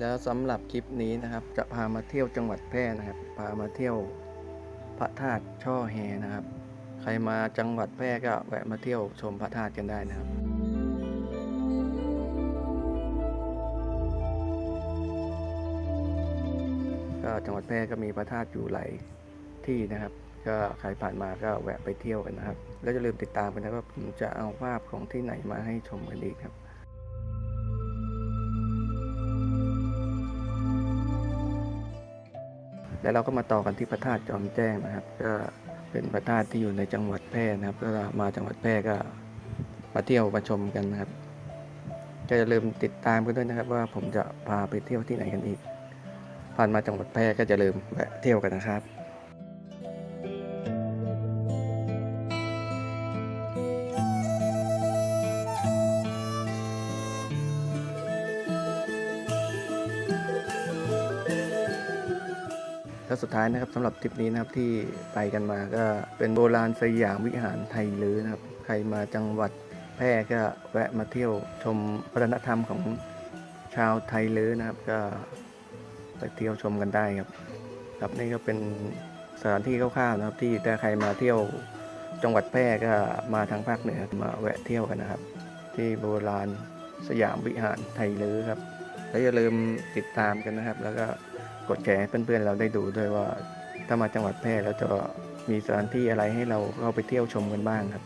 แล้วสำหรับคลิปนี้นะครับ จะพามาเที่ยวจังหวัดแพร่นะครับ พามาเที่ยวพระธาตุช่อแฮนะครับ ใครมาจังหวัดแพร่ก็แวะมาเที่ยวชมพระธาตุกันได้นะครับก็จังหวัดแพร่ก็มีพระธาตุอยู่หลายที่นะครับ ก็ใครผ่านมาก็แวะไปเที่ยวกันนะครับ แล้วอย่าลืมติดตามกันนะครับว่าผมจะเอาภาพของที่ไหนมาให้ชมกันอีกครับ แล้วเราก็มาต่อกันที่พระธาตุจอมแจ้งนะครับ ก็เป็นพระธาตุที่อยู่ในจังหวัดแพร่นะครับ ก็มาจังหวัดแพร่ก็มาเที่ยวมาชมกันนะครับก็อย่าลืมติดตามกันด้วยนะครับ ว่าผมจะพาไปเที่ยวที่ไหนกันอีกผ่านมาจังหวัดแพร่ก็จะลืมแวะเที่ยวกันนะครับ แล้วสุดท้ายนะครับสำหรับทริปนี้นะครับที่ไปกันมาก็เป็นโบราณสยามวิหารไทยลื้อนะครับ ใครมาจังหวัดแพร่ก็แวะมาเที่ยวชมวัฒนธรรมของชาวไทยลื้อนะครับ ก็ไปเที่ยวชมกันได้ครับ ครับนี่ก็เป็นสถานที่คร่าวๆนะครับ ที่ถ้าใครมาเที่ยวจังหวัดแพร่ก็มาทางภาคเหนือมาแวะเที่ยวกันนะครับ ที่โบราณสยามวิหารไทยลื้อครับแล้วอย่าลืมติดตามกันนะครับ แล้วก็ กดแชร์ให้เพื่อนๆเราได้ดูด้วยว่า ถ้ามาจังหวัดแพร่แล้วจะมีสถานที่อะไรให้เราเข้าไปเที่ยวชมกันบ้างครับ